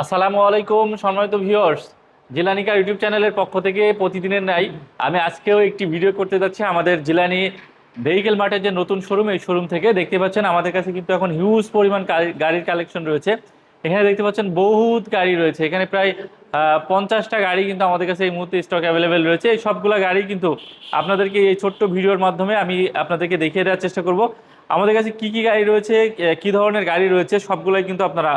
আসসালামু আলাইকুম সম্মানিত ভিউয়ার্স, জিলানিকা ইউটিউব চ্যানেলের পক্ষ থেকে প্রতিদিনের নাই আমি আজকেও একটি ভিডিও করতে যাচ্ছি আমাদের জিলানি ভেহিকেল মার্টের যে নতুন শোরুম, এই শোরুম থেকে। দেখতে পাচ্ছেন আমাদের কাছে কিন্তু এখন হিউজ পরিমাণ গাড়ি- গাড়ির কালেকশন রয়েছে। এখানে দেখতে পাচ্ছেন বহুত গাড়ি রয়েছে। এখানে প্রায় পঞ্চাশটা গাড়ি কিন্তু আমাদের কাছে এই মুহূর্তে স্টক অ্যাভেলেবেল রয়েছে। এই সবগুলো গাড়ি কিন্তু আপনাদেরকে এই ছোট্ট ভিডিওর মাধ্যমে আমি আপনাদেরকে দেখিয়ে দেওয়ার চেষ্টা করব। আমাদের কাছে কি কি গাড়ি রয়েছে কি ধরনের গাড়ি রয়েছে, সবগুলোই কিন্তু আপনারা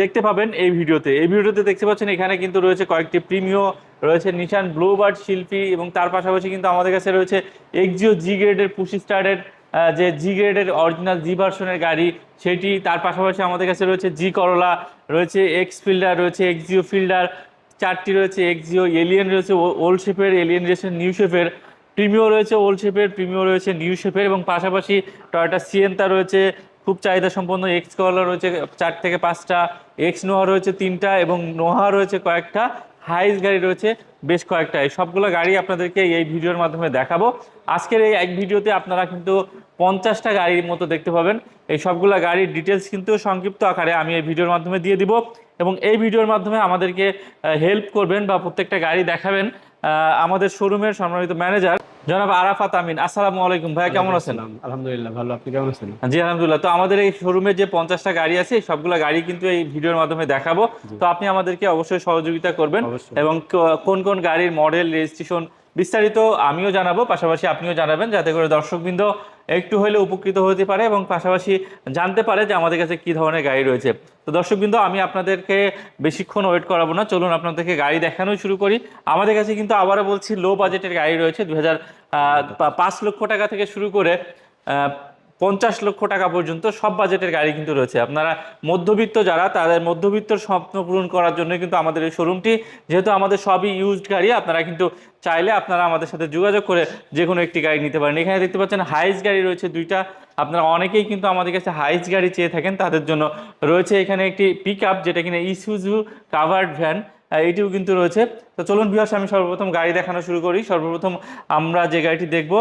দেখতে পাবেন এই ভিডিওতে। এই ভিডিওতে দেখতে পাচ্ছেন এখানে কিন্তু রয়েছে কয়েকটি প্রিমিও, রয়েছে নিশান ব্লুবার্ড শিল্পী এবং তার পাশাপাশি কিন্তু আমাদের কাছে রয়েছে এক্সিও জি গ্রেডের পুশি স্টারের যে জি গ্রেডের অরিজিনাল জি ভার্সনের গাড়ি, সেটি তার পাশাপাশি আমাদের কাছে রয়েছে জি করলা রয়েছে এক্স ফিল্ডার রয়েছে এক্সিও ফিল্ডার চারটি রয়েছে এক্সিও এলিয়েন রয়েছে ওল্ড শেপের এলিয়েন রয়েছে নিউ শেপের প্রিমিও রয়েছে ওল্ড শেপের প্রিমিও রয়েছে নিউ শেপের এবং পাশাপাশি টয়োটা সিয়েন্তা রয়েছে খুব চাহিদা সম্পন্ন এক্স কলা রয়েছে, চার থেকে পাঁচটা এক্স নোহা রয়েছে তিনটা এবং নোহা রয়েছে কয়েকটা হাইস গাড়ি রয়েছে বেশ কয়েকটা। এই সবগুলো গাড়ি আপনাদেরকে এই ভিডিওর মাধ্যমে দেখাবো। আজকের এই এক ভিডিওতে আপনারা কিন্তু পঞ্চাশটা গাড়ির মতো দেখতে পাবেন। এই সবগুলো গাড়ির ডিটেলস কিন্তু সংক্ষিপ্ত আকারে আমি এই ভিডিওর মাধ্যমে দিয়ে দিব এবং এই ভিডিওর মাধ্যমে আমাদেরকে হেল্প করবেন বা প্রত্যেকটা গাড়ি দেখাবেন আমাদের শোরুমের সম্মানিত ম্যানেজার জনাব আরাফাত আমিন আসসালামু আলাইকুম। ভাইয়া কেমন আছেন? আলহামদুলিল্লাহ ভালো। আপনি কেমন আছেন? জি আলহামদুলিল্লাহ। তো আমাদের এই শোরুমে যে পঞ্চাশটা গাড়ি আছে সবগুলো গাড়ি কিন্তু এই ভিডিওর মাধ্যমে দেখাবো। তো আপনি আমাদেরকে অবশ্যই সহযোগিতা করবেন এবং কোন কোন গাড়ির মডেল রেজিস্ট্রেশন বিস্তারিত আমিও জানাব, পাশাপাশি আপনিও জানাবেন যাতে করে দর্শকবৃন্দ একটু হলে উপকৃত হতে পারে এবং পাশাপাশি জানতে পারে যে আমাদের কাছে কি ধরনের গাড়ি রয়েছে। তো দর্শকবৃন্দ, আমি আপনাদেরকে বেশিক্ষণ ওয়েট করাবো না। চলুন আপনাদেরকে গাড়ি দেখানো শুরু করি। আমাদের কাছে কিন্তু আবারও বলছি লো বাজেটের গাড়ি রয়েছে দু হাজার পাঁচ লক্ষ টাকা থেকে শুরু করে পঞ্চাশ লক্ষ টাকা পর্যন্ত সব বাজেটের গাড়ি কিন্তু রয়েছে। আপনারা মধ্যবিত্ত যারা, তাদের মধ্যবিত্ত স্বপ্ন পূরণ করার জন্য কিন্তু আমাদের এই শোরুমটি, যেহেতু আমাদের সবই ইউজড গাড়ি, আপনারা কিন্তু চাইলে আপনারা আমাদের সাথে যোগাযোগ করে যে কোনো একটি গাড়ি নিতে পারেন। এখানে দেখতে পাচ্ছেন হাইস গাড়ি রয়েছে দুইটা। আপনারা অনেকেই কিন্তু আমাদের কাছে হাইস গাড়ি চেয়ে থাকেন, তাদের জন্য রয়েছে এখানে একটি পিক যেটা কিনা ইসুজু কাভার্ড ভ্যান এটিও কিন্তু রয়েছে। তো চলুন বিহাস আমি সর্বপ্রথম গাড়ি দেখানো শুরু করি। সর্বপ্রথম আমরা যে গাড়িটি দেখব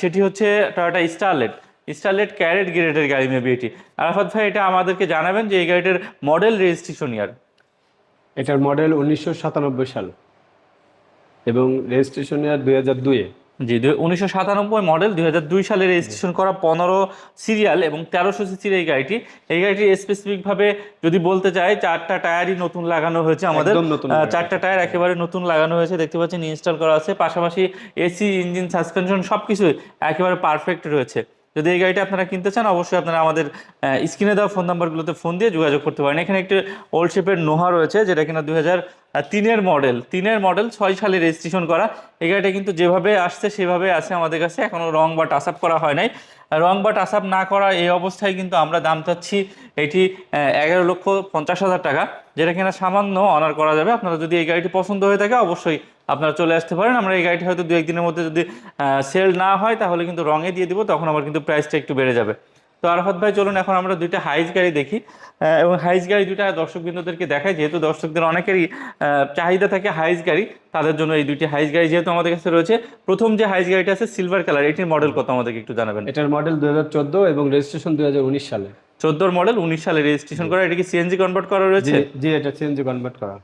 সেটি হচ্ছে টয়োটা স্টারলেট স্টারলেট ক্যারেট গ্রেডের গাড়ি মেবি এটি। আরাফাত ভাই এটা আমাদেরকে জানাবেন যে এই গাড়িটার মডেল রেজিস্ট্রেশন ইয়ার এটার মডেল উনিশশো সাতানব্বই সাল এবং রেজিস্ট্রেশন ইয়ার দুই হাজার দুয়ে জি উনিশশো সাতানব্বই মডেল দুই হাজার দুই সালে রেজিস্ট্রেশন করা পনেরো সিরিয়াল এবং তেরোশো সিসির এই গাড়িটি। এই গাড়িটি স্পেসিফিকভাবে যদি বলতে চাই চারটা টায়ারই নতুন লাগানো হয়েছে আমাদের। চারটা টায়ার একেবারে নতুন লাগানো হয়েছে দেখতে পাচ্ছেন ইনস্টল করা আছে। পাশাপাশি এসি ইঞ্জিন সাসপেনশন সব কিছুই একেবারে পারফেক্ট রয়েছে। যদি এই গাড়িটা আপনারা কিনতে চান, অবশ্যই আপনারা আমাদের স্ক্রিনে দেওয়া ফোন নাম্বারগুলোতে ফোন দিয়ে যোগাযোগ করতে পারেন। এখানে একটি ওল্ড শেপের নোহা রয়েছে, যেটা কিনা দুই হাজার তিনের মডেল তিনের মডেল ছয় সালে রেজিস্ট্রেশন করা। এই গাড়িটা কিন্তু যেভাবে আসছে, সেভাবে আছে আমাদের কাছে। এখনও রং বা টাচ আপ করা হয় নাই। রং বা টাচ আপ না করা এই অবস্থায় কিন্তু আমরা দাম চাচ্ছি এটি এগারো লক্ষ পঞ্চাশ হাজার টাকা, যেটা কিনা সামান্য অনার করা যাবে। আপনারা যদি এই গাড়িটি পছন্দ হয়ে থাকে, অবশ্যই আপনারা চলে আসতে পারেন। আমরা এই গাড়িটি হয়তো দু একদিনের মধ্যে যদি সেল না হয়, তাহলে কিন্তু রঙে দিয়ে দিব, তখন আমার কিন্তু প্রাইসটা একটু বেড়ে যাবে। তো আরফাত ভাই, চলুন এখন আমরা দুইটা হাইজ গাড়ি দেখি। এবং হাইস গাড়ি দুইটা দর্শকবৃন্দদেরকে দেখাই। যেহেতু দর্শকদের অনেকেরই চাহিদা থাকে হাইজ গাড়ি, তাদের জন্য এই দুইটি হাইস গাড়ি যেহেতু আমাদের কাছে রয়েছে। প্রথম যে হাইস গাড়িটা আছে সিলভার কালার এটির মডেল কত আমাদেরকে একটু জানাবেন? এটার মডেল দু হাজার চোদ্দ এবং রেজিস্ট্রেশন দু হাজার উনিশ সালে। চোদ্দোর মডেল উনিশ সালে রেজিস্ট্রেশন করা। এটা কি সিএনজি কনভার্ট করা রয়েছে? জি এটা সিএনজি কনভার্ট করা।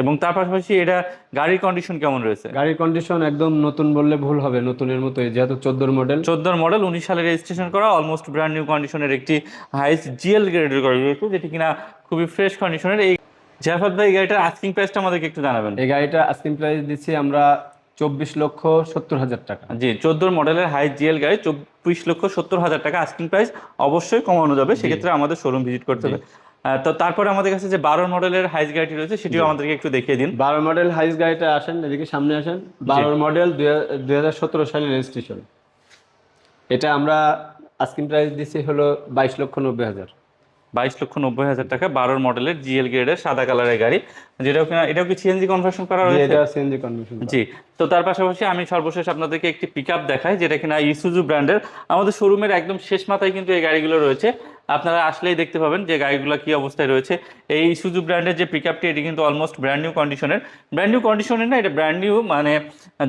এবং তার পাশাপাশি এটা গাড়ির কন্ডিশন কেমন রয়েছে? গাড়ির কন্ডিশন একদম নতুন বললে ভুল হবে নতুনের মতোই যেহেতু চোদ্দোর মডেল চোদ্দোর মডেল উনিশ সালে রেজিস্ট্রেশন করা অলমোস্ট ব্র্যান্ড নিউ কন্ডিশনের একটি হাইস্ট জিএল গ্রেডের গাড়ি রয়েছে যেটি কিনা খুবই ফ্রেশ কন্ডিশনের এই জাফাত ভাই গাড়িটার আস্কিং প্রাইসটা আমাদেরকে একটু জানাবেন। এই গাড়িটা আস্কিং প্রাইস দিচ্ছি আমরা চব্বিশ লক্ষ সত্তর হাজার টাকা। জি চোদ্দোর মডেলের হাই জিএল গাড়ি চব্বিশ লক্ষ সত্তর হাজার টাকা। আস্কিং প্রাইস অবশ্যই কমানো যাবে সেক্ষেত্রে আমাদের শোরুম ভিজিট করতে হবে। তো তারপরে আমাদের কাছে যে বারো মডেলের হাইস গাড়িটি রয়েছে সেটিও আমাদেরকে একটু দেখিয়ে দিন। বারো মডেল হাইস গাড়িটা আসেন এদিকে সামনে আসেন। বারোর মডেল দুই হাজার সতেরো সালে রেজিস্ট্রেশন এটা আমরা আস্কিং প্রাইস দিচ্ছি হলো বাইশ লক্ষ নব্বই হাজার। বাইশ লক্ষ নব্বই হাজার টাকা বারোর মডেলের জিএল গ্রেডের সাদা কালারের গাড়ি। যেটা কিনা এটাও কি সিএনজি কনভার্সন করা জি, রয়েছে এটা সিএনজি কনভার্সন জি তো তার পাশাপাশি আমি সর্বশেষ আপনাদেরকে একটি পিক আপ দেখাই যেটা কিনা ইসুজু ব্র্যান্ডের আমাদের শোরুমের একদম শেষ মাথায় কিন্তু এই গাড়িগুলো রয়েছে। আপনারা আসলেই দেখতে পাবেন যে গাড়িগুলো কি অবস্থায় রয়েছে। এই ইসুজু ব্র্যান্ডের যে পিক আপটি এটি কিন্তু অলমোস্ট ব্র্যান্ড নিউ কন্ডিশনের ব্র্যান্ড নিউ কন্ডিশনের না এটা ব্র্যান্ড নিউ মানে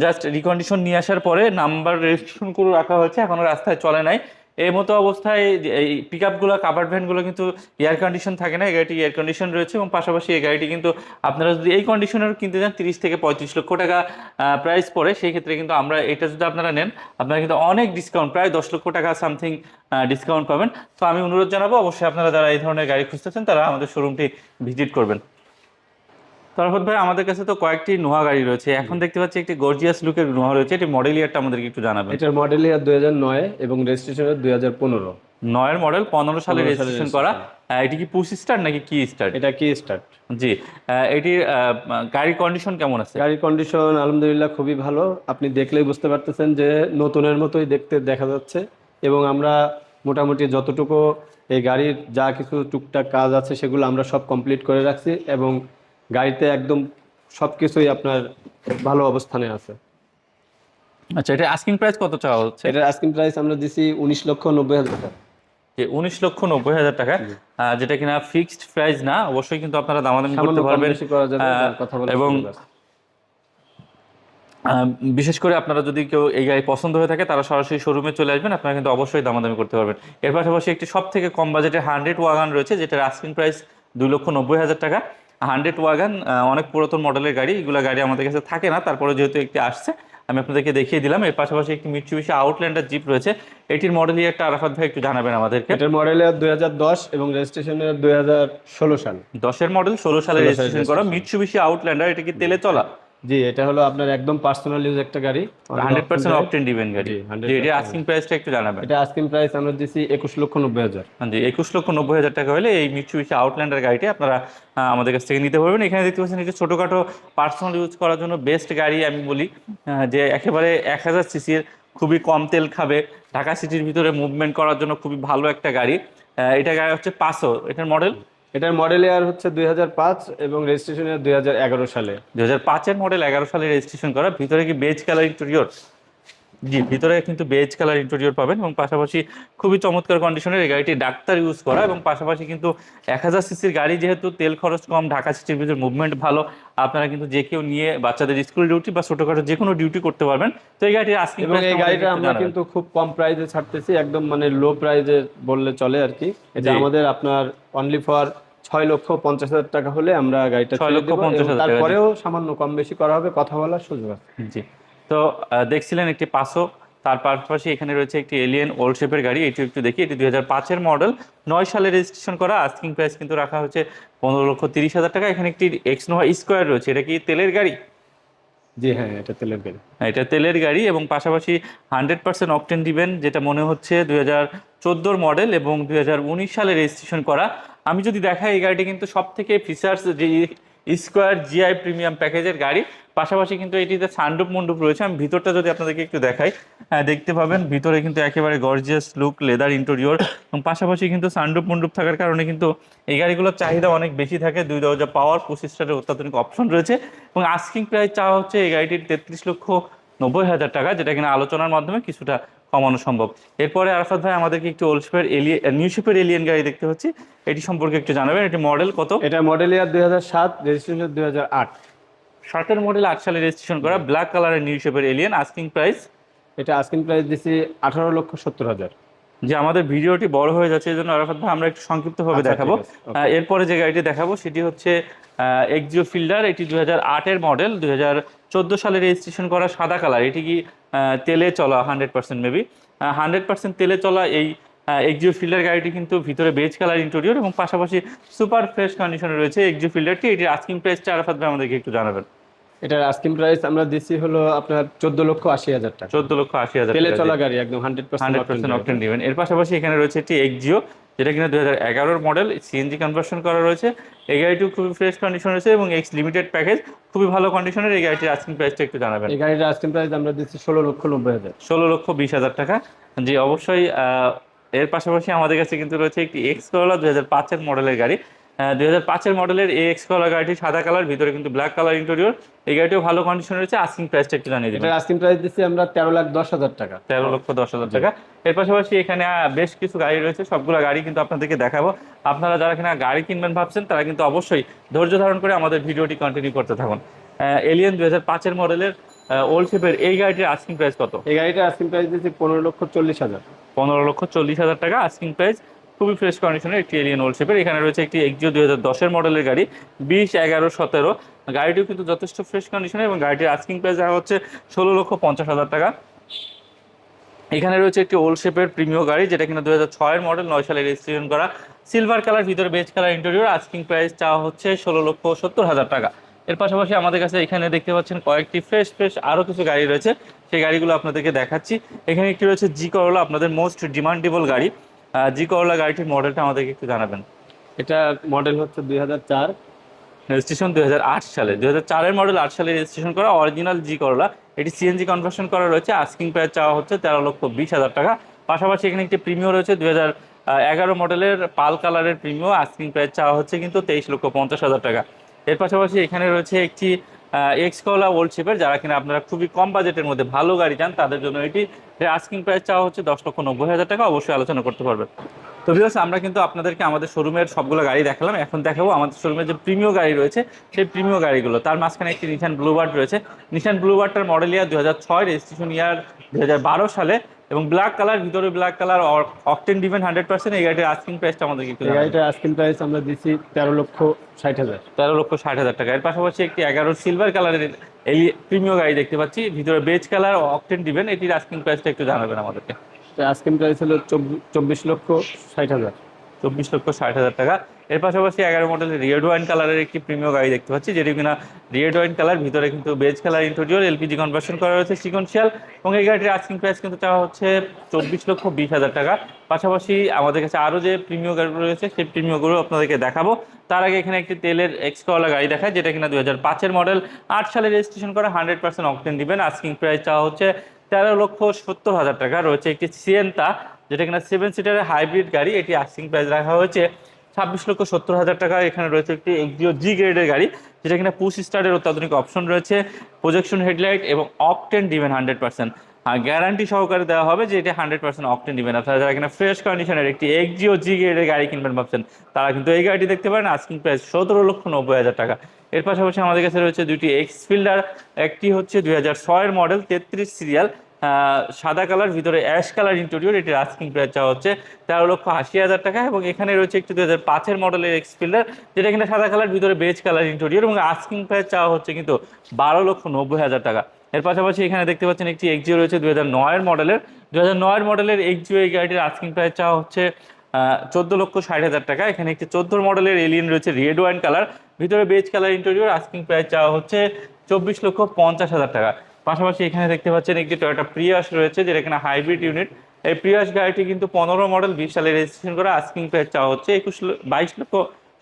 জাস্ট রিকন্ডিশন নিয়ে আসার পরে নাম্বার রেজিস্ট্রেশন করে রাখা হয়েছে এখনও রাস্তায় চলে নাই। এই মতো অবস্থায় এই পিক আপগুলো কাভার্ড ভ্যানগুলো কিন্তু এয়ার কন্ডিশন থাকে না, এই গাড়িটি এয়ার কন্ডিশন রয়েছে এবং পাশাপাশি এই গাড়িটি কিন্তু আপনারা যদি এই কন্ডিশনের কিনতে যান তিরিশ থেকে পঁয়ত্রিশ লক্ষ টাকা প্রাইস পড়ে। সেই ক্ষেত্রে কিন্তু আমরা এটা যদি আপনারা নেন, আপনারা কিন্তু অনেক ডিসকাউন্ট প্রায় দশ লক্ষ টাকা সামথিং ডিসকাউন্ট পাবেন। তো আমি অনুরোধ জানাব, অবশ্যই আপনারা যারা এই ধরনের গাড়ি খুঁজতেছেন, তারা আমাদের শোরুমটি ভিজিট করবেন। তারপর ভাই আমাদের কাছে তো কয়েকটি নোহা গাড়ি রয়েছে। এখন দেখতে পাচ্ছি একটি গর্জিয়াস লুকের নোহা রয়েছে। এটি মডেল ইয়ারটা আমাদেরকে একটু জানাবেন। এটার মডেল ইয়ার দুই হাজার নয় এবং রেজিস্ট্রেশন দুই হাজার পনেরো। নয়ের মডেল পনেরো সালে 15 সালে রেজিস্ট্রেশন করা। এটি কি পুশ স্টার্ট নাকি কি স্টার্ট এটা কি স্টার্ট জি। এটির গাড়ির কন্ডিশন কেমন আছে? গাড়ির কন্ডিশন আলহামদুলিল্লাহ খুবই ভালো। আপনি দেখলেই বুঝতে পারতেছেন যে নতুনের মতোই দেখতে দেখা যাচ্ছে এবং আমরা মোটামুটি যতটুকু এই গাড়ির যা কিছু টুকটাক কাজ আছে সেগুলো আমরা সব কমপ্লিট করে রাখছি এবং গাড়িতে একদম সব কিছুই আপনার ভালো অবস্থানে আছে। আচ্ছা এটা আস্কিং প্রাইস কত চাওয়া হচ্ছে? এটার আস্কিং প্রাইস আমরা দিছি উনিশ লক্ষ নব্বই হাজার টাকা। যে উনিশ লক্ষ নব্বই হাজার টাকা। যেটা কিনা ফিক্সড প্রাইস না অবশ্যই কিন্তু আপনারা দামাদামি করতে পারবেন। এবং বিশেষ করে আপনারা যদি কেউ এই গাড়ি পছন্দ হয়ে থাকে তারা সরাসরি শোরুমে চলে আসবেন আপনারা কিন্তু অবশ্যই দামাদামি করতে পারবেন। এর পাশাপাশি একটি সব থেকে কম বাজেটের হান্ড্রেড ওয়াগান রয়েছে যেটার আস্কিং প্রাইস দুই লক্ষ নব্বই হাজার টাকা। হান্ড্রেড ওয়াগান অনেক পুরাতন মডেলের গাড়ি এগুলো গাড়ি আমাদের কাছে থাকে না তারপরে যেহেতু একটি আসছে আমি আপনাদেরকে দেখিয়ে দিলাম। এর পাশাপাশি একটি মিটসুবিশি আউটল্যান্ডার জিপ রয়েছে। এটির মডেল একটা আরাফাত ভাই একটু জানাবেন আমাদেরকে। এটার মডেল ইয়ার দুই হাজার দশ এবং রেজিস্ট্রেশনের দুই হাজার ষোলো সাল। দশের মডেল ষোলো সালে 16 সালে রেজিস্ট্রেশন করা মিটসুবিশি আউটল্যান্ডার এটা কি তেলে চলা? জি এটা হলো আপনার একদম পার্সোনাল ইউজ একটা গাড়ি। হান্ড্রেড পার্সেন্ট অপটেন দিবেন গাড়ি। জি, 100% আস্কিং প্রাইসটা একটু জানাবেন। এটা আস্কিং প্রাইস আমরা দিছি একুশ লক্ষ নব্বই হাজার। জি একুশ লক্ষ নব্বই হাজার টাকা হলে এই মিটসুবিশি আউটল্যান্ডার গাড়িটি আপনারা আমাদের কাছ থেকে নিতে পারবেন। এখানে দেখতে পাচ্ছেন একটি ছোটোখাটো পার্সোনাল ইউজ করার জন্য বেস্ট গাড়ি আমি বলি যে একেবারে এক হাজার সিসির খুবই কম তেল খাবে ঢাকা সিটির ভিতরে মুভমেন্ট করার জন্য খুবই ভালো একটা গাড়ি। এটা গাড়ি হচ্ছে পাঁচশো এটার মডেল এটার মডেল ইয়ার হচ্ছে দুই হাজার পাঁচ এবং রেজিস্ট্রেশন ইয়ার দুই হাজার এগারো সালে। দুই পাঁচের মডেল এগারো সালে রেজিস্ট্রেশন করা। ভিতরে কি বেজ কালার ইন্টেরিয়র জি ভিতরে কিন্তু বেজ কালার ইন্টেরিয়র পাবেন এবং পাশাপাশি খুবই চমৎকার কন্ডিশনের এই গাড়িটি ডাক্তার ইউজ করা এবং পাশাপাশি কিন্তু এক হাজার সিসির গাড়ি যেহেতু তেল খরচ কম ঢাকা সিটির ভিতরে মুভমেন্ট ভালো আপনারা কিন্তু যে কেউ নিয়ে বাচ্চাদের স্কুল ডিউটি বা ছোটখাটো যে কোনো ডিউটি করতে পারবেন। তো এই গাড়ির আজকে এবং এই গাড়িটা আমরা কিন্তু খুব কম প্রাইসে ছাড়তেছি একদম মানে লো প্রাইসে বললে চলে আর কি। এটা আমাদের আপনার অনলি ফর ছয় লক্ষ পঞ্চাশ হাজার টাকা হলে আমরা গাড়িটা ছয় লক্ষ পঞ্চাশ হাজার। তারপরেও সামান্য কম বেশি করা হবে কথা বলার সুযোগ আছে। জি। তো দেখছিলেন একটি পাঁচশো তার পাশাপাশি এখানে রয়েছে একটি এলিয়েন ওল্ড শেপের গাড়ি এটি একটু দেখি এটি দুই হাজার পাঁচের মডেল নয় সালে রেজিস্ট্রেশন করা আস্কিং প্রাইস কিন্তু রাখা হচ্ছে পনেরো লক্ষ তিরিশ হাজার টাকা। এখানে একটি এক্স নোভা স্কোয়ার রয়েছে এটা কি তেলের গাড়ি? জি হ্যাঁ এটা তেলের গাড়ি। এটা তেলের গাড়ি এবং পাশাপাশি হান্ড্রেড পার্সেন্ট অপটেন দিবেন যেটা মনে হচ্ছে দুই হাজার চোদ্দোর মডেল এবং দুই হাজার উনিশ সালে রেজিস্ট্রেশন করা। আমি যদি দেখাই এই গাড়িটি কিন্তু সব থেকে ফিচার্স যে স্কোয়ার জিআই প্রিমিয়াম প্যাকেজের গাড়ি। পাশাপাশি কিন্তু এটিতে সানডুপ মন্ডুপ রয়েছে। আমি ভিতরটা যদি আপনাদেরকে একটু দেখাই হ্যাঁ, দেখতে পাবেন। ভিতরে কিন্তু একেবারে গর্জিয়াস লুক লেদার ইন্টেরিয়র এবং পাশাপাশি কিন্তু সানডুপ মন্ডুপ থাকার কারণে কিন্তু এই গাড়িগুলোর চাহিদা অনেক বেশি থাকে। দুই দরজা পাওয়ার পঁচিশ স্টারের অত্যাধুনিক অপশন রয়েছে। এবং আস্কিং প্রায় চাওয়া হচ্ছে এই গাড়িটির তেত্রিশ লক্ষ নব্বই হাজার টাকা যেটা কিনা আলোচনার মাধ্যমে কিছুটা কমানো সম্ভব। এরপরে আরাফাত ভাই আমাদেরকে একটু ওল্ড এলিয়ান এলিয়ে নিউ শিপের এলিয়েন গাড়ি দেখতে হচ্ছে। এটি সম্পর্কে একটু জানাবেন এটি মডেল কত? এটা মডেল ইয়ার দুই হাজার সাত রেজিস্ট্রেশন দুই হাজার আট। সাতের মডেল আট সালে রেজিস্ট্রেশন করা ব্ল্যাক কালারের নিউ শিপের এলিয়েন আস্কিং প্রাইস এটা আস্কিং প্রাইস দিছি আঠারো লক্ষ সত্তর হাজার। যে আমাদের ভিডিওটি বড় হয়ে যাচ্ছে এই জন্য আরাফাত ভাই আমরা একটু সংক্ষিপ্তভাবে আচ্ছা, দেখাবো। এরপরে যে গাড়িটি দেখাবো সেটি হচ্ছে এক্সিও ফিল্ডার এটি হাজার আটের মডেল দুই হাজার চোদ্দ সালে রেজিস্ট্রেশন করা সাদা কালার এটি কি তেলে চলা hundred percent maybe hundred percent তেলে চলা এই এক্সিও ফিল্ডার গাড়িটি কিন্তু ভিতরে বেজ কালার ইন্টেরিয়র এবং পাশাপাশি সুপার ফ্রেশ কন্ডিশনে রয়েছে এক্সিও ফিল্ডারটি এটির আস্কিং প্রাইসটা আরাফাত ভাই আমাদেরকে একটু জানাবেন। এটার আস্কিং প্রাইস আমরা দিছি হলো আপনার চোদ্দ লক্ষ আশি হাজার টাকা। চোদ্দ লক্ষ আশি হাজার তেলে চলা গাড়ি একদম hundred hundred percent percent octane দিবেন। এর পাশাপাশি এখানে রয়েছে একটি এক্সিও যেটা কিনা দুই হাজার এগারোর মডেল সিএনজি কনভার্সন করা রয়েছে। এই গাড়িটিও খুবই ফ্রেশ কন্ডিশন রয়েছে এবং এক্স লিমিটেড প্যাকেজ খুবই ভালো কন্ডিশনের এই গাড়িটির আস্কিং প্রাইসটা একটু জানাবেন। এই গাড়িটার আস্কিং প্রাইস আমরা দিচ্ছি ষোলো লক্ষ নব্বই হাজার। ষোলো লক্ষ বিশ হাজার টাকা। জি অবশ্যই আহ, এর পাশাপাশি আমাদের কাছে কিন্তু রয়েছে একটি এক্স করলা দুই হাজার পাঁচের মডেলের গাড়ি। দুই হাজার পাঁচের মডেলের এই এক্স করলা গাড়িটি সাদা কালার ভিতরে কিন্তু ব্ল্যাক কালার ইন্টেরিয়র এই গাড়িটিও ভালো কন্ডিশন রয়েছে আস্কিং প্রাইসটা একটু জানিয়ে দেবেন। আস্কিং প্রাইস দিচ্ছি আমরা তেরো লাখ দশ হাজার টাকা। তেরো লক্ষ দশ হাজার টাকা। এর পাশাপাশি এখানে বেশ কিছু গাড়ি রয়েছে সবগুলো গাড়ি কিন্তু আপনাদেরকে দেখাবো। আপনারা যারা কিনা গাড়ি কিনবেন ভাবছেন তারা কিন্তু অবশ্যই ধৈর্য ধারণ করে আমাদের ভিডিওটি কন্টিনিউ করতে থাকুন। এলিয়ন দুই হাজার পাঁচের মডেলের ওল্ড শেপের এই গাড়িটির আস্কিং প্রাইস কত? এই গাড়িটার আস্কিং প্রাইস দিচ্ছি পনেরো লক্ষ চল্লিশ হাজার। পনেরো লক্ষ চল্লিশ হাজার টাকা আস্কিং প্রাইস খুবই ফ্রেশ কন্ডিশনের একটি এলিয়ন ওল্ড শেপের এখানে রয়েছে একটি এক্সিও দুই হাজার দশের মডেলের গাড়ি, বিশ এগারো সতেরো। গাড়িটিও কিন্তু যথেষ্ট ফ্রেশ কন্ডিশনের এবং গাড়িটির আস্কিং প্রাইস দেওয়া হচ্ছে ষোলো লক্ষ পঞ্চাশ হাজার টাকা। এখানে রয়েছে একটি ওল্ড শেপের প্রিমিয় গাড়ি, যেটা কিনা দু হাজার ছয়ের মডেল নয় সালে রেজিস্ট্রেশন করা। সিলভার কালার ভিতরে beige colour interior asking price চাওয়া হচ্ছে ষোলো লক্ষ সত্তর হাজার টাকা। এর পাশাপাশি আমাদের কাছে এখানে দেখতে পাচ্ছেন কয়েকটি ফ্রেশ ফ্রেশ আরও কিছু গাড়ি রয়েছে। সেই গাড়িগুলো আপনাদেরকে দেখাচ্ছি। এখানে একটি রয়েছে জি করলা আপনাদের মোস্ট ডিমান্ডেবল গাড়ি। জি করলা গাড়িটির মডেলটা আমাদেরকে একটু জানাবেন। এটা মডেল হচ্ছে দুই হাজার চার। রেজিস্ট্রেশন দুই হাজার আট সালে। দুই হাজার চারের মডেল আট সালে রেজিস্ট্রেশন করা অরিজিনাল জি করলা। এটি সিএনজি কনভার্সন করা রয়েছে। আস্কিং প্রাইস চাওয়া হচ্ছে তেরো লক্ষ বিশ হাজার টাকা। পাশাপাশি এখানে একটি প্রিমিও রয়েছে দুই হাজার এগারো মডেলের পাল কালারের প্রিমিও আস্কিং প্রাইস চাওয়া হচ্ছে কিন্তু তেইশ লক্ষ পঞ্চাশ হাজার টাকা। এর পাশাপাশি এখানে রয়েছে একটি এক্স ওল্ড শেপের যারা কিনা আপনারা খুবই কম বাজেটের মধ্যে ভালো গাড়ি চান, তাদের জন্য এটি আস্কিং প্রাইস চাওয়া হচ্ছে দশ লক্ষ নব্বই হাজার টাকা। অবশ্যই আলোচনা করতে পারবেন। তো ভিউয়ার্স আমরা কিন্তু আপনাদেরকে আমাদের শোরুমের সবগুলো গাড়ি দেখালাম। এখন দেখাবো আমাদের শোরুমের যে প্রিমিয় গাড়ি রয়েছে, সেই প্রিমিয় গাড়িগুলো। তার মাঝখানে একটি নিশান ব্লুবার্ড রয়েছে। নিশান ব্লুবার্ডটার মডেল ইয়ার দু হাজার ছয় রেজিস্ট্রেশন ইয়ার দু হাজার বারো সালে। এবং ব্ল্যাক কালার ভিতরে black colour octane ডিভেন hundred percent এই গাড়ির আস্কিং প্রাইসটা আমাদেরকে এই। গাড়িটার আস্কিং প্রাইস আমরা দিচ্ছি তেরো লক্ষ ষাট হাজার। তেরো লক্ষ ষাট হাজার টাকা। এর পাশাপাশি একটি এগারো সিলভার কালারের এই প্রিমিয় গাড়ি দেখতে পাচ্ছি। ভিতরে বেজ কালার অকটেন দিবেন এটির আস্কিং প্রাইসটা একটু জানাবেন আমাদেরকে। আস্কিং প্রাইস হলো চব্বি- চব্বিশ লক্ষ ষাট হাজার। চব্বিশ লক্ষ ষাট হাজার টাকা। এর পাশাপাশি এগারো মডেলের রেড ওয়াইন কালারের একটি প্রিমিয় গাড়ি দেখতে পাচ্ছি, যেটি কিনা রেড ওয়াইন কালার ভিতরে কিন্তু beige colour interior LPG conversion করা রয়েছে সিকোয়েন্সিয়াল এবং এই গাড়িটির আস্কিং প্রাইস কিন্তু চাওয়া হচ্ছে চব্বিশ লক্ষ বিশ হাজার টাকা। পাশাপাশি আমাদের কাছে আরও যে প্রিমিয় গাড়িগুলো রয়েছে, সেই প্রিমিয়গুলো আপনাদেরকে দেখাবো। তার আগে এখানে একটি তেলের এক্সট্রাওয়ালা গাড়ি দেখায়, যেটা কিনা দু হাজার পাঁচের মডেল আট সালে রেজিস্ট্রেশন করা হান্ড্রেড পার্সেন্ট অকটেন দিবেন। আস্কিং প্রাইস চাওয়া হচ্ছে তেরো লক্ষ সত্তর হাজার টাকা। রয়েছে একটি সিয়েন্তা যেটা কিনা সেভেন সিটারের হাইব্রিড গাড়ি, এটি আস্কিং প্রাইস রাখা হয়েছে। ছাব্বিশ লক্ষ সত্তর হাজার টাকা এখানে রয়েছে একটি এক্সিও জি গ্রেডের গাড়ি, যেটা কিনা পুশ স্টারের অত্যাধুনিক অপশন রয়েছে প্রজেকশন হেডলাইট এবং অকটেন দিবেন হান্ড্রেড পার্সেন্ট আর গ্যারান্টি সহকারে দেওয়া হবে যে এটা হান্ড্রেড পার্সেন্ট অকটেন দিবেন আপনারা যারা কিনা ফ্রেশ কন্ডিশনের একটি এক্সিও জি গ্রেডের গাড়ি কিনবেন ভাবছেন, তারা কিন্তু এই গাড়িটি দেখতে পারেন আস্কিং প্রাইস সতেরো লক্ষ নব্বই হাজার টাকা। এর পাশাপাশি আমাদের কাছে রয়েছে দুটি এক্স ফিল্ডার একটি হচ্ছে দুই হাজার ছয়ের মডেল তেত্রিশ সিরিয়াল সাদা কালার, ভিতরে অ্যাশ কালার ইন্টেরিয়র এটির আস্কিং প্রাইস চাওয়া হচ্ছে তেরো লক্ষ আশি হাজার টাকা এবং এখানে রয়েছে একটি দু হাজার পাঁচের মডেলের এক্স ফিল্ডার যেটা কিনা সাদা কালার, ভিতরে বেজ কালার ইন্টেরিয়র এবং আস্কিং প্রাইস চাওয়া হচ্ছে কিন্তু বারো লক্ষ নব্বই হাজার টাকা। এর পাশাপাশি এখানে দেখতে পাচ্ছেন একটি এক্সিও রয়েছে দু হাজার নয়ের মডেলের দু হাজার নয়ের মডেলের এক্সিও এই গাড়িটির আস্কিং প্রাইস চাওয়া হচ্ছে চোদ্দ লক্ষ ষাট হাজার টাকা। এখানে একটি চোদ্দ মডেলের এলিয়ন রয়েছে রেড ওয়াইন কালার ভিতরে beige colour interior asking price চাওয়া হচ্ছে চব্বিশ লক্ষ পঞ্চাশ হাজার টাকা। পাশাপাশি এখানে দেখতে পাচ্ছেন একটি টয়োটা প্রিয়াস রয়েছে, যেটা এখানে হাইব্রিড ইউনিট এই প্রিয়াস গাড়িটি কিন্তু পনেরো মডেল বিশ সালে রেজিস্ট্রেশন করে আস্কিং প্রাইস চাওয়া হচ্ছে একুশ বাইশ লক্ষ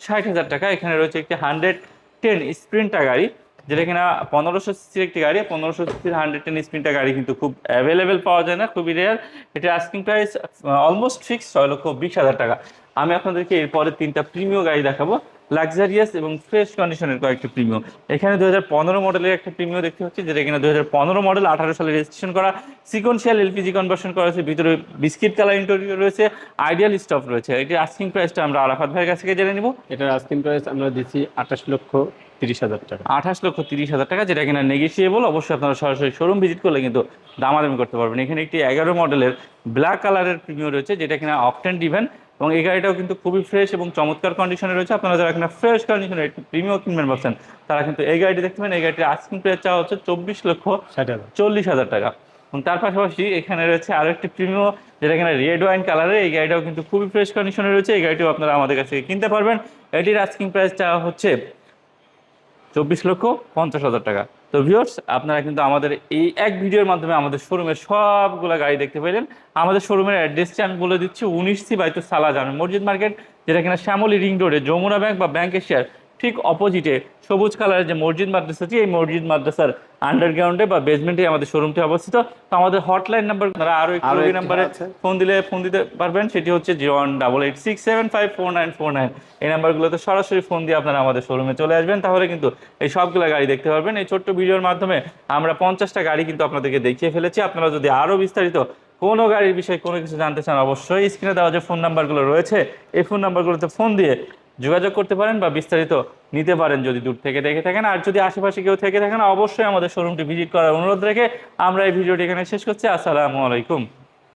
ষাট হাজার টাকা। এখানে রয়েছে একটি হান্ড্রেড টেন স্প্রিন্টার গাড়ি, যেটা কিনা পনেরোশো সিসির একটি গাড়ি পনেরোশো সিসির হান্ড্রেড টেন স্প্রিন্টার গাড়ি কিন্তু খুব অ্যাভেলেবেল পাওয়া যায় না, খুবই রেয়ার এটার আস্কিং প্রাইস অলমোস্ট ফিক্স ছয় লক্ষ বিশ হাজার টাকা। আমি আপনাদেরকে এরপরে তিনটা প্রিমিয় গাড়ি দেখাবো। লাক্সারিয়াস এবং ফ্রেশ কন্ডিশনের কয়েকটি প্রিমিয়াম এখানে দু হাজার পনেরো মডেলের একটা প্রিমিয়াম দেখতে পাচ্ছি যেটা কিনা দু হাজার পনেরো মডেল আঠারো সালে রেজিস্ট্রেশন করা। সিকোয়েন্সিয়াল এলপিজি কনভার্সন করা হয়েছে ভিতরে বিস্কিট কালার ইন্টেরিয়র রয়েছে আইডিয়াল স্টপ রয়েছে। এটি আস্কিং প্রাইসটা আমরা আরাফাত ভাইয়ের কাছ থেকে জেনে নিব। এটার আস্কিং প্রাইস আমরা দিচ্ছি আঠাশ লক্ষ তিরিশ হাজার টাকা। আঠাশ লক্ষ তিরিশ হাজার টাকা যেটা কিনা নেগেসিয়েবল অবশ্যই আপনারা সরাসরি শোরুম ভিজিট করলে কিন্তু দামাদামি করতে পারবেন। এখানে একটি এগারো মডেলের ব্ল্যাক কালারের প্রিমিয়াম রয়েছে যেটা কিনা অকটেন ডিভেন এবং এই গাড়িটাও কিন্তু খুবই ফ্রেশ এবং চমৎকার কন্ডিশনে রয়েছে। আপনারা যারা এখানে ফ্রেশ কন্ডিশনে প্রিমিয়াম কিনবেন ভাবছেন তারা কিন্তু এই গাড়িটি দেখতে পাবেন এই গাড়িটির আস্কিং প্রাইস চাওয়া হচ্ছে চব্বিশ লক্ষ চল্লিশ হাজার টাকা। এবং তার পাশাপাশি এখানে রয়েছে আরও একটি প্রিমিয়াম যেটা এখানে রেড ওয়াইন কালারের এই গাড়িটাও কিন্তু খুবই ফ্রেশ কন্ডিশনে রয়েছে। এই গাড়িটিও আপনারা আমাদের কাছ থেকে কিনতে পারবেন। এটির আস্কিং প্রাইস চাওয়া হচ্ছে চব্বিশ লক্ষ পঞ্চাশ হাজার টাকা। তো ভিউয়ার্স, আপনারা কিন্তু আমাদের এই এক ভিডিওর মাধ্যমে আমাদের শোরুমের সবগুলো গাড়ি দেখতে পেলেন। আমাদের শোরুমের অ্যাড্রেসটি আমি বলে দিচ্ছি উনিশ বাইতু সালা জামে মসজিদ মার্কেট, যেটা কিনা শ্যামলী রিং রোডে, যমুনা ব্যাংক বা ব্যাংক এশিয়ার ঠিক অপোজিটে সবুজ কালারের যে মসজিদ মাদ্রাসাটি এই মসজিদ মাদ্রাসার আন্ডারগ্রাউন্ডে বা বেসমেন্টে আমাদের শোরুমটি অবস্থিত। তো আমাদের হটলাইন নাম্বার আপনারা আরও একটু নাম্বারে ফোন দিলে ফোন দিতে পারবেন সেটি হচ্ছে zero one double eight six seven five four nine four nine এই নাম্বারগুলোতে সরাসরি ফোন দিয়ে আপনারা আমাদের শোরুমে চলে আসবেন। তাহলে কিন্তু এই সবগুলো গাড়ি দেখতে পারবেন। এই ছোট্ট ভিডিওর মাধ্যমে আমরা পঞ্চাশটা গাড়ি কিন্তু আপনাদেরকে দেখিয়ে ফেলেছি। আপনারা যদি আরও বিস্তারিত কোনো গাড়ির বিষয়ে কোনো কিছু জানতে চান অবশ্যই স্ক্রিনে দেওয়া যে ফোন নাম্বারগুলো রয়েছে এই ফোন নাম্বারগুলোতে ফোন দিয়ে যোগাযোগ করতে পারেন বা বিস্তারিত নিতে পারেন যদি দূর থেকে দেখে থাকেন। আর যদি আশেপাশে কেউ থেকে থাকেন, অবশ্যই আমাদের শোরুমটি ভিজিট করার অনুরোধ রেখে আমরা এই ভিডিওটি এখানে শেষ করছি। আসসালামু আলাইকুম।